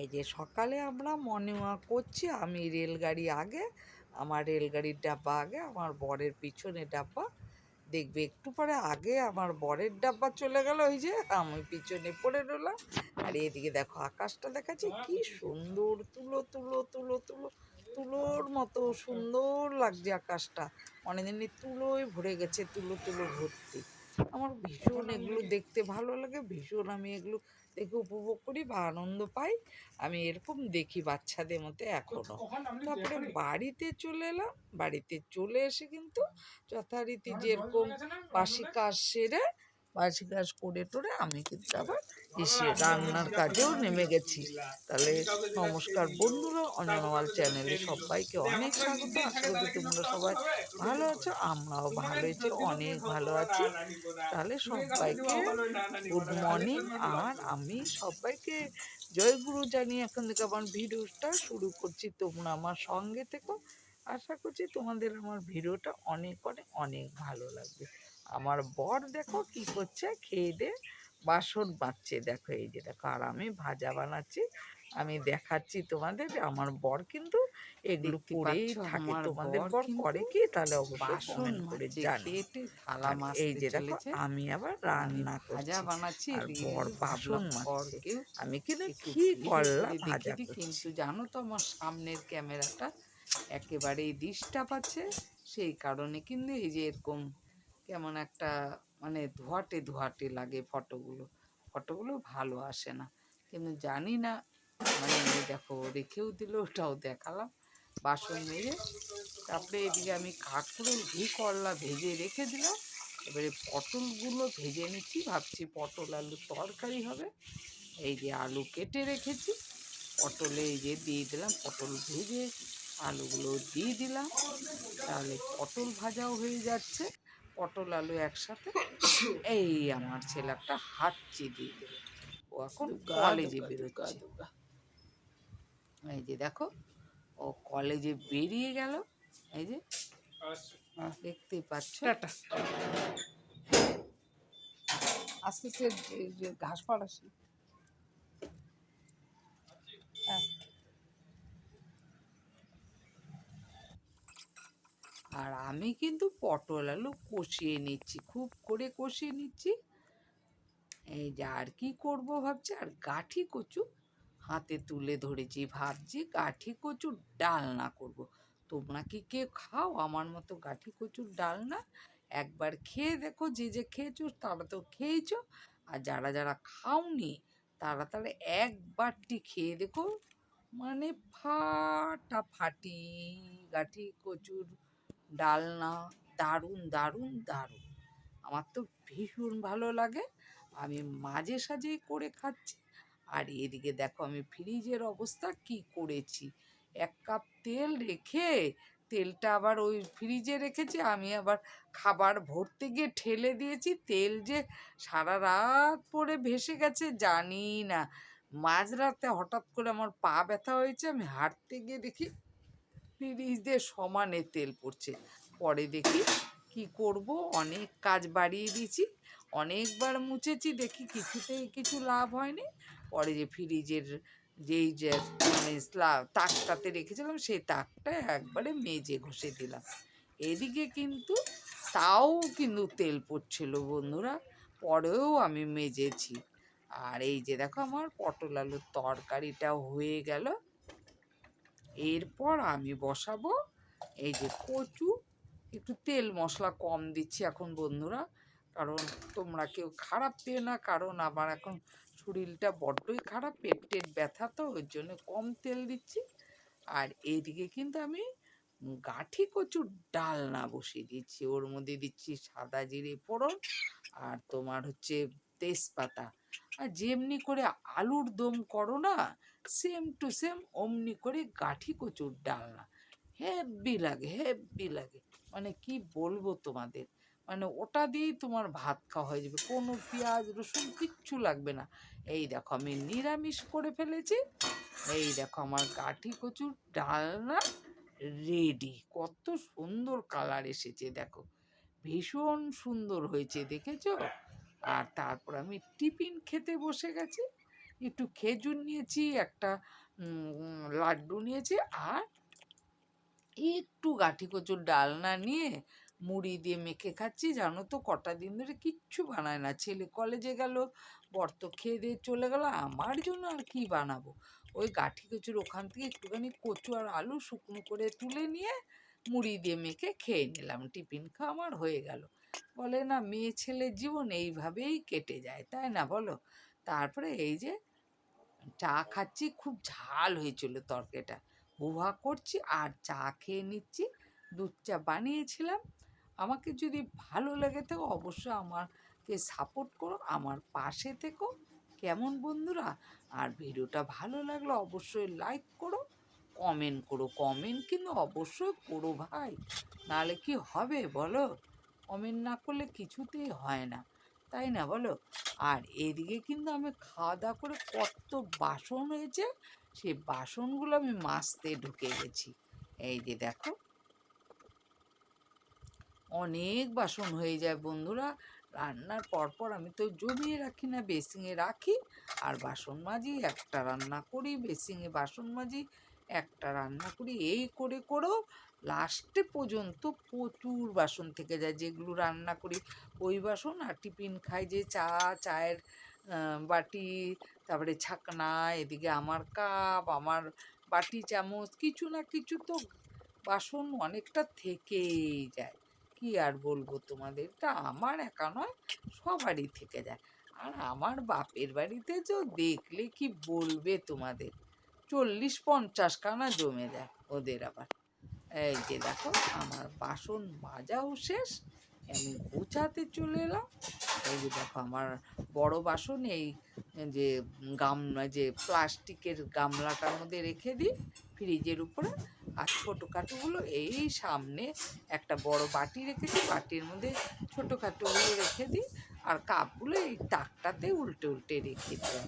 এই যে সকালে আমরা মর্নিং ওয়াক করছি, আমি রেলগাড়ি আগে, আমার রেলগাড়ির ডাব্বা আগে, আমার বরের পিছনে ডাব্বা। দেখবে একটু পরে আগে আমার বরের ডাব্বা চলে গেল, ওই যে আমি পিছনে পড়ে রইলাম। আর এদিকে দেখো আকাশটা দেখাচ্ছে, কি সুন্দর তুলো তুলো তুলো তুলো, তুলোর মতো সুন্দর লাগছে আকাশটা। অনেকদিনই তুলোয় ভরে গেছে, তুলো তুলো ভর্তি। আমার ভীষণ এগুলো দেখতে ভালো লাগে, ভীষণ আমি এগুলো দেখে উপভোগ করি বা আনন্দ পাই। আমি এরকম দেখি বাচ্চাদের মতো এখনও তারপরে বাড়িতে চলে এলাম, বাড়িতে চলে এসে কিন্তু যথারীতি যেরকম বাসি সেরে বাসি কাজ করে টোরে আমি কিন্তু আবার এসে রান্নার কাজেও নেমে গেছি। তাহলে নমস্কার বন্ধুরা অননওয়াল চ্যানেলে সবাইকে অনেক স্বাগত। আশা করি তোমরা সবাই ভালো আছো, আমরাও ভালো আছি, অনেক ভালো আছি। তাহলে সবাইকে গুড মর্নিং। আর আমি সবাইকে জয় গুরু জানিয়ে এখন থেকে আমার ভিডিওটা শুরু করছি। তোমরা আমার সঙ্গে থেকো। আশা করছি তোমাদের আমার ভিডিওটা অনেক অনেক অনেক ভালো লাগবে। আমার বর দেখো কি করছে? খেয়ে দে বাসন বাঁচছে দেখো এই যে দেখো আর আমি ভাজা বানাচ্ছি। আমি দেখাচ্ছি তোমাদের যে আমার বর কিন্তু এগুলো করেই থাকে। তোমাদের বর করে কি? তাহলে অবশ্যই কমেন্ট করে জানি এই যে দেখো আমি আবার রান্না ভাজা করছি। বানাচ্ছি আর বর বাসন আমি কিন্তু কি ভিডিও করলা? করে ভাজা কিন্তু জানো তো আমার সামনের ক্যামেরাটা একেবারেই ডিস্টার্ব আছে। সেই কারণে কিন্তু এই যে এরকম কেমন একটা মানে ধোয়াটে ধোয়াটে লাগে ফটোগুলো। ফটোগুলো ভালো আসে না। কিন্তু জানি না মানে দেখো, রেখেও দিল, ওটাও দেখালাম। বাসন মেরে তারপরে এদিকে আমি কাঁকড়োল, ঘি, করলা ভেজে রেখে দিলাম। এবারে পটলগুলো ভেজে নিচ্ছি, ভাবছি পটল আলু তরকারি হবে। এই যে আলু কেটে রেখেছি, পটলে এই যে দিয়ে দিলাম, পটল ভেজে আলুগুলো দিয়ে দিলাম। তাহলে পটল ভাজাও হয়ে যাচ্ছে। পটল আলু একসাথে এই আমার ছেলে একটা হাঁচি দিয়ে। দেবে ও এখন কলেজে বেরোচ্ছে। এই যে দেখো ও কলেজে বেরিয়ে গেল। এই যে দেখতেই পাচ্ছ? আস্তে আস্তে ঘাস পাড়াসি আর আমি কিন্তু পটল আলু কষিয়ে নিচ্ছি, খুব করে কষিয়ে নিচ্ছি। এই যে আর কি করব ভাবছি, আর গাঠি কচু হাতে তুলে ধরেছি ভাবছি, গাঠি কচুর ডালনা করব। তোমরা কি কে খাও আমার মতো গাঠি কচুর ডালনা? একবার খেয়ে দেখো, যে যে খেয়েছো তারা তো খেয়েছো। আর যারা যারা খাওনি তারা তাহলে একবারটি খেয়ে দেখো মানে ফাটাফাটি গাঠি কচুর ডালনা, দারুণ দারুণ দারুণ। আমার তো ভীষণ ভালো লাগে। আমি মাঝে সাঝেই করে খাচ্ছি। আর এদিকে দেখো আমি ফ্রিজের অবস্থা কি করেছি। এক কাপ তেল রেখে, তেলটা আবার ওই ফ্রিজে রেখেছি, আমি আবার খাবার ভরতে গিয়ে ঠেলে দিয়েছি। তেল যে সারা রাত পরে ভেসে গেছে, জানি না। মাঝরাতে হঠাৎ করে আমার পা ব্যথা হয়েছে, আমি হাঁটতে গিয়ে দেখি ফ্রিজ দিয়ে সমানে তেল পড়ছে। পরে দেখি কি করব? অনেক কাজ বাড়িয়ে দিয়েছি, অনেকবার মুছেছি, দেখি কিছুতেই কিছু লাভ হয়নি। পরে যে ফ্রিজের যেই যে মানে তাকটাতে রেখেছিলাম সেই তাকটা একবারে মেজে ঘষে দিলাম। এদিকে কিন্তু তাও কিন্তু তেল পড়ছিল বন্ধুরা, পরেও আমি মেজেছি। আর এই যে দেখো আমার পটল আলুর তরকারিটাও হয়ে গেল। এরপর আমি বসাবো এই যে কচু, একটু তেল মশলা কম দিচ্ছি এখন বন্ধুরা, কারণ তোমরা কেউ খারাপ পেয়ে না, কারণ আমার এখন শরীরটা বড্ডই খারাপ, পেট টেট ব্যথা তো, ওই জন্য কম তেল দিচ্ছি। আর এইদিকে কিন্তু আমি গাঠি কচুর ডালনা বসিয়ে দিচ্ছি, ওর মধ্যে দিচ্ছি সাদা জিরে ফোড়ন আর তোমার হচ্ছে তেজপাতা। আর যেমনি করে আলুর দম করো না সেম টু সেম অমনি করে গাঠি কচুর ডালনা। হেব্বি লাগে হেব্বি লাগে। মানে কি বলব তোমাদের? মানে ওটা দিয়েই তোমার ভাত খাওয়া হয়ে যাবে। কোনো পেঁয়াজ, রসুন কিচ্ছু লাগবে না। এই দেখো আমি নিরামিষ করে ফেলেছি। এই দেখো আমার গাঠি কচুর ডালনা রেডি কত সুন্দর কালার এসেছে, দেখো। ভীষণ সুন্দর হয়েছে, দেখেছ? আর তারপর আমি টিফিন খেতে বসে গেছি। একটু খেজুর নিয়েছি, একটা লাড্ডু নিয়েছি আর একটু গাঠি কচুর ডালনা নিয়ে মুড়ি দিয়ে মেখে খাচ্ছি। জানো তো, কটা দিন ধরে কিচ্ছু বানায় না। ছেলে কলেজে গেল, বর তো খেয়ে দিয়ে চলে গেল, আমার জন্য আর কি বানাবো? ওই গাঠি কচুর ওখান থেকে একটুখানি কচু আর আলু শুকনো করে তুলে নিয়ে মুড়ি দিয়ে মেখে খেয়ে নিলাম। টিফিন খাওয়া আমার হয়ে গেল। বলে, না, মেয়ে ছেলের জীবন এইভাবেই কেটে যায়, তাই না বলো? তারপরে এই যে চা খাচ্ছি, খুব ঝাল হয়েছিল তরকারিটা। হুহা করছি আর চা খেয়ে নিচ্ছি, দুধ চা বানিয়েছিলাম। আমাকে যদি ভালো লেগে থাকে, অবশ্যই আমাকে সাপোর্ট করো, আমার পাশে থেকো। কেমন বন্ধুরা? আর ভিডিওটা ভালো লাগলে অবশ্যই লাইক করো, কমেন্ট করো। কমেন্ট কিন্তু অবশ্যই করো ভাই, নাহলে কি হবে বলো? কমেন্ট না করলে কিছুতেই হয় না। তাই না বলো? আর এদিকে কিন্তু আমি খাওয়া দাওয়া করে কত বাসন হয়েছে, সেই বাসনগুলো আমি মাজতে ঢুকে গেছি। এই যে দেখো। অনেক বাসন হয়ে যায় বন্ধুরা। রান্নার পরপর আমি তো জমিয়ে রাখি না, বেসিংয়ে রাখি। আর বাসন মাজি, একটা রান্না করি, বেসিংয়ে বাসন মাজি, একটা রান্না করি, এই করে করেও লাস্টে পর্যন্ত প্রচুর বাসন থেকে যায়। যেগুলো রান্না করি ওই বাসন আর টিফিন খাই যে চা, চায়ের বাটি, তারপরে ছাকনা, এদিকে আমার কাপ, আমার বাটি, চামচ, কিছু না কিছু তো বাসন অনেকটা থেকেই যায়। কি আর বলব তোমাদের? তা আমার একা নয়, সবারই থেকে যায়। আর আমার বাপের বাড়িতে তো দেখলে কি বলবে তোমাদের? চল্লিশ পঞ্চাশ খানা জমে যায় ওদের আবার। এই যে দেখো, আমার বাসন মাজাও শেষ, আমি গোছাতে চলে এলাম। এই যে দেখো, আমার বড় বাসন, এই যে গামলা যে প্লাস্টিকের গামলাটার মধ্যে রেখে দিই ফ্রিজের উপরে। আর ছোটোখাটোগুলো, এই সামনে একটা বড় বাটি রেখেছি বাটির মধ্যে ছোটো ছোটোখাটোগুলো রেখে দিই। আর কাপগুলো এই তাকটাতে উল্টে উল্টে রেখে দিই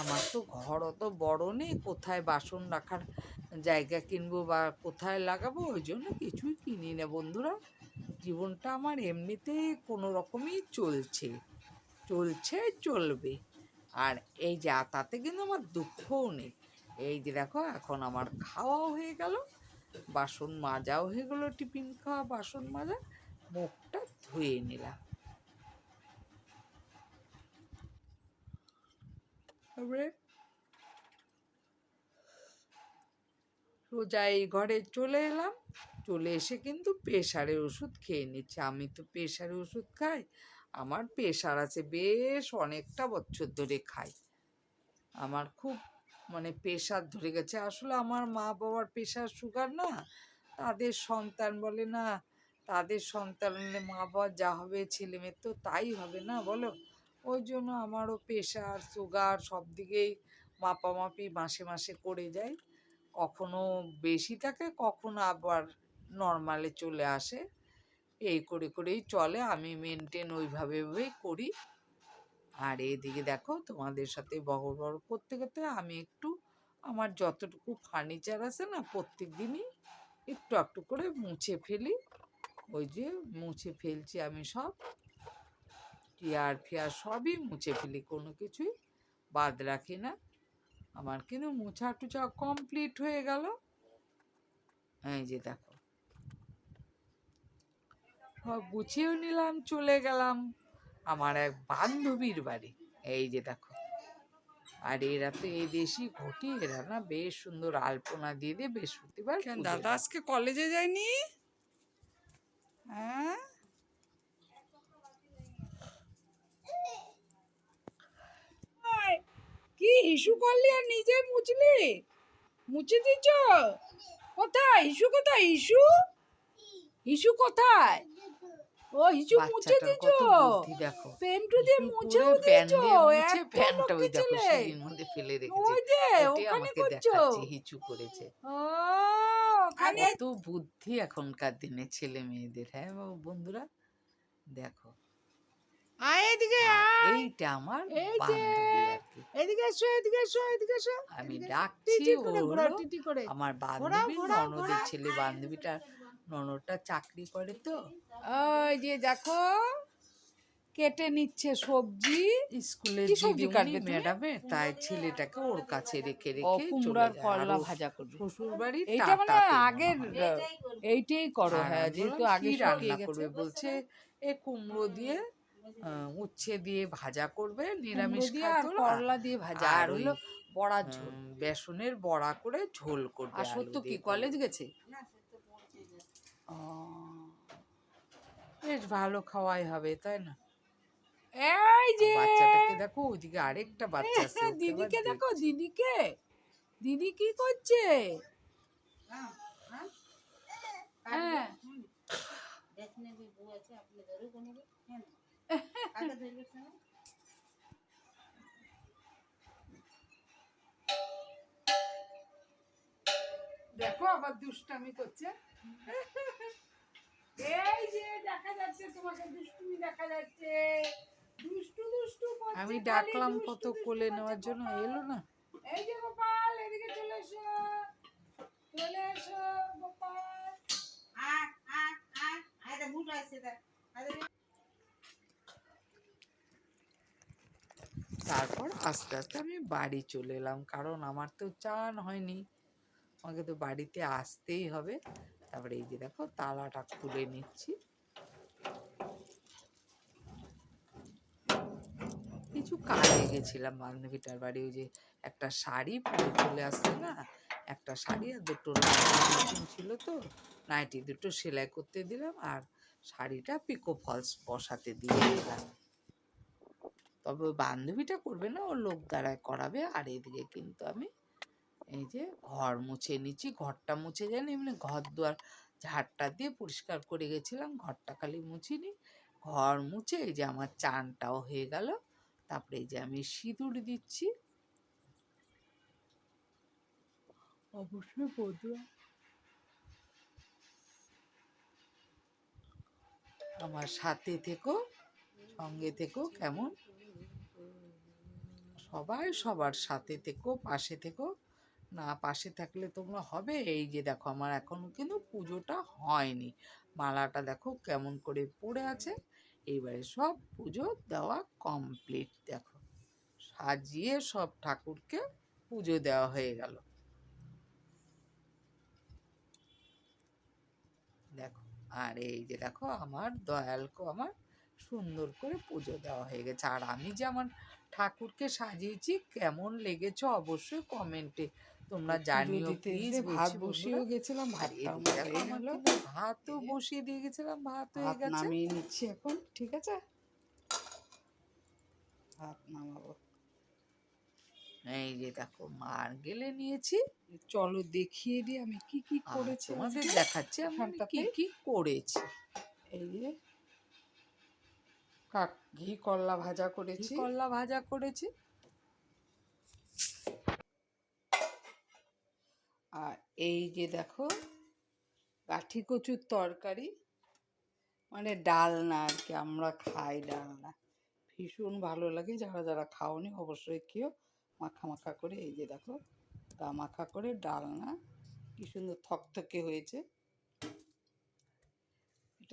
আমার তো ঘর অত বড় নেই, কোথায় বাসন রাখার জায়গা কিনবো বা কোথায় লাগাবো, ওই জন্য কিছুই কিনি না। বন্ধুরা, জীবনটা আমার এমনিতে কোনো রকমই চলছে চলছে, চলবে। আর এই যে তাতে কিন্তু আমার দুঃখও নেই। এই যে দেখো, এখন আমার খাওয়াও হয়ে গেল, বাসন মাজাও হয়ে গেলো, টিফিন খাওয়া, বাসন মাজা, মুখটা ধুয়ে নিলাম। তারপরে সোজা এই ঘরে চলে এলাম। চলে এসে কিন্তু প্রেশারের ওষুধ খেয়ে নিচ্ছে। আমি তো প্রেশারের ওষুধ খাই, আমার প্রেশার আছে বেশ অনেকটা বছর ধরে খাই। আমার খুব মানে প্রেশার ধরে গেছে। আসলে আমার মা বাবার প্রেশার সুগার না, তাদের সন্তান বলে না, তাদের সন্তান হলে মা বাবার যা হবে ছেলে মেয়ের তো তাই হবে না বলো? ওই জন্য আমারও প্রেশার সুগার সব দিকেই মাপামাপি মাসে মাসে করে যাই। কখনো বেশি থাকে, কখনো আবার নর্মালে চলে আসে। এই করে করেই চলে, আমি মেনটেন ওইভাবে ভাবেই করি। আর এদিকে দেখো, তোমাদের সাথে বহর বগর করতে করতে আমি একটু আমার যতটুকু ফার্নিচার আছে না প্রত্যেক দিনই একটু একটু করে মুছে ফেলি। ওই যে মুছে ফেলছি আমি সব। টিয়ার ফিয়ার সবই মুছে ফেলি, কোনো কিছুই বাদ রাখি না। আমার কিন্তু মোছা টুচা কমপ্লিট হয়ে গেল। এই যে দেখো। সব গুছিয়েও নিলাম চলে গেলাম আমার এক বান্ধবীর বাড়ি। এই যে দেখো। আর এরা তো এই দেশি ঘটি এরা না বেশ সুন্দর আলপনা দিয়ে দিয়ে বৃহস্পতিবার দাদা। আজকে কলেজে যায়নি? হ্যাঁ আয়, কি ইস্যু করলি আর নিজে মুছলি? মুছে দিচ্ছ কোথায়? ইস্যু কোথায়? ইস্যু ইস্যু কোথায়? ও ইস্যু মুছে দিচ্ছ দেখো। পেন্টু দিয়ে মুছেও দিচ্ছ মুছে এত ওই দেখো। সিঁড়ির মধ্যে ফেলে রেখেছে। ওই যে ওখানে করছ? হিচু করেছে। ওখানে কত বুদ্ধি এখনকার দিনে ছেলে মেয়েদের হ্যাঁ বাবু বন্ধুরা? দেখো। আয় এদিকে এইটা আমার এই যে, বান্ধবী আর কি। এদিকে এসো এদিকে এসো এদিকে এসো আমি ডাকছি করে ঘোরাও হলো টিটি করে। আমার বান্ধবী ননদের ছেলে বান্ধবীটা ননদটা চাকরি করে তো। ওই যে দেখো কেটে নিচ্ছে সবজি। স্কুলে সবজি কাটবে ম্যাডামে তাই ছেলেটাকে ওর কাছে রেখে রেখে কুমড়ার করলা ভাজা করবে। শ্বশুর বাড়ি এইটা মানে আগের এইটাই করো। হ্যাঁ যেহেতু আগে রান্না করবে? বলছে এ কুমড়ো দিয়ে উচ্ছে দিয়ে ভাজা করবে নিরামিষ আর না। করলা দিয়ে ভাজা আর হলো ওই, বড়ার ঝোল। বেসনের বড়া করে ঝোল করবে আর সত্য কি কলেজ গেছে? বেশ ভালো খাওয়াই হবে তাই না? এই যে বাচ্চাটাকে দেখো ওইদিকে আরেকটা বাচ্চা আছে ওকে দিদিকে দেখো। দিদিকে দিদি কি করছে? হ্যাঁ। দেখো আবার দুষ্টামি করছে। এই যে দেখা যাচ্ছে তোমাকে দুষ্টুমি দেখা যাচ্ছে। দুষ্টু দুষ্টু আমি ডাকলাম কত কোলে নেওয়ার জন্য? এলো না? এই যে গোপাল এদিকে চলে এসো। চলে এসো গোপাল। তারপর আস্তে আস্তে আমি বাড়ি চলে এলাম। কারণ আমার তো চান হয়নি। আমাকে তো বাড়িতে আসতেই হবে। তারপরে এই যে দেখো, তালাটা খুলে নিচ্ছি। কিছু কাজে গেছিলাম, বান্ধবীটার বাড়ি। ওই যে একটা শাড়ি পরে চলে আসছে না? একটা শাড়ি আর দুটো ছিল তো। নাইটি দুটো সেলাই করতে দিলাম আর শাড়িটা পিকো ফলস বসাতে দিয়ে দিলাম। তবে ওই বান্ধবীটা করবে না ও লোক দ্বারায় করাবে। আর এদিকে কিন্তু আমি এই যে ঘর মুছে নিচ্ছি ঘরটা মুছে জানি এমনি ঘর দুয়ার ঝাড়টা দিয়ে পরিষ্কার করে গেছিলাম ঘরটা খালি মুছিনি। ঘর মুছে এই যে আমার চানটাও হয়ে গেল তারপরে এই যে আমি সিঁদুর দিচ্ছি। অবশ্যই আমার সাথে থেকো সঙ্গে থেকো কেমন? সবাই সবার সাথে থেকো, পাশে থেকো। না, পাশে থাকলে তোমরা হবে? এই যে দেখো, আমার এখনও কিন্তু পুজোটা হয়নি। মালাটা দেখো কেমন করে পড়ে আছে। এইবারে সব পুজো দেওয়া কমপ্লিট দেখো। সাজিয়ে সব ঠাকুরকে পুজো দেওয়া হয়ে গেল। দেখো, আর এই যে দেখো, আমার দয়ালকে আমার সুন্দর করে পুজো দেওয়া হয়ে গেছে। আর আমি যে আমার ঠাকুরকে সাজিয়েছি কেমন লেগেছে অবশ্যই কমেন্টে তোমরা জানিও প্লিজ ভাত বসিয়েও গেছিলাম কিন্তু ভাতও বসিয়ে দিয়ে গেছিলাম ভাত হয়ে গেছে। নামিয়ে নিচ্ছি এখন ঠিক আছে? ভাত নামাবো। এই যে দেখো মার গেলে নিয়েছি। চলো দেখিয়ে দিই আমি কি কি করেছি তোমাদের আজকে। দেখাচ্ছি আমি কি কি করেছি। এই যে কাক ঘি করলা ভাজা করেছি। করলা ভাজা করেছি। আর এই যে দেখো কাঠি কচুর তরকারি মানে ডালনা আর কি আমরা খাই ডালনা। ভীষণ ভালো লাগে যারা যারা খাওনি অবশ্যই খেও। মাখা মাখা করে এই যে দেখো গা মাখা করে ডালনা কি সুন্দর থকথকে হয়েছে।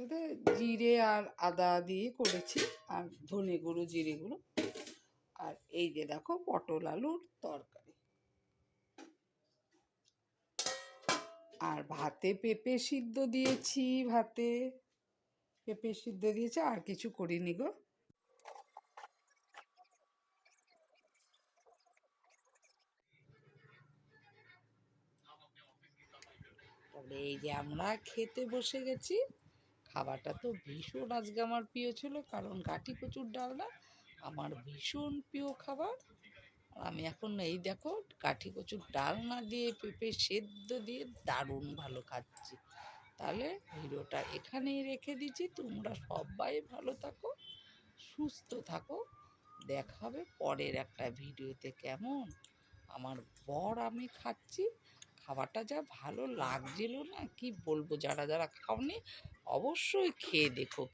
এটাতে জিরে আর আদা দিয়ে করেছি, আর ধনে গুঁড়ো, জিরে গুঁড়ো। আর এই যে দেখো পটল আলুর তরকারি। আর ভাতে পেঁপে সিদ্ধ দিয়েছি, ভাতে পেঁপে সিদ্ধ দিয়েছি, আর কিছু করিনি গো। এই যে আমরা খেতে বসে গেছি। খাবারটা তো ভীষণ আজকে আমার প্রিয় ছিল, কারণ কাঠি কচুর ডালনা আমার ভীষণ প্রিয় খাবার। আর আমি এখন এই দেখো কাঠি কচুর ডালনা দিয়ে পেঁপে সেদ্ধ দিয়ে দারুণ ভালো খাচ্ছি। তাহলে ভিডিওটা এখানেই রেখে দিচ্ছি, তোমরা সবাই ভালো থাকো, সুস্থ থাকো, দেখা হবে পরের একটা ভিডিওতে কেমন? আমার বর আমি খাচ্ছি, খাবারটা যা ভালো লাগছিল না, কি বলব, যারা যারা খাওনি অবশ্যই খেয়ে দেখো।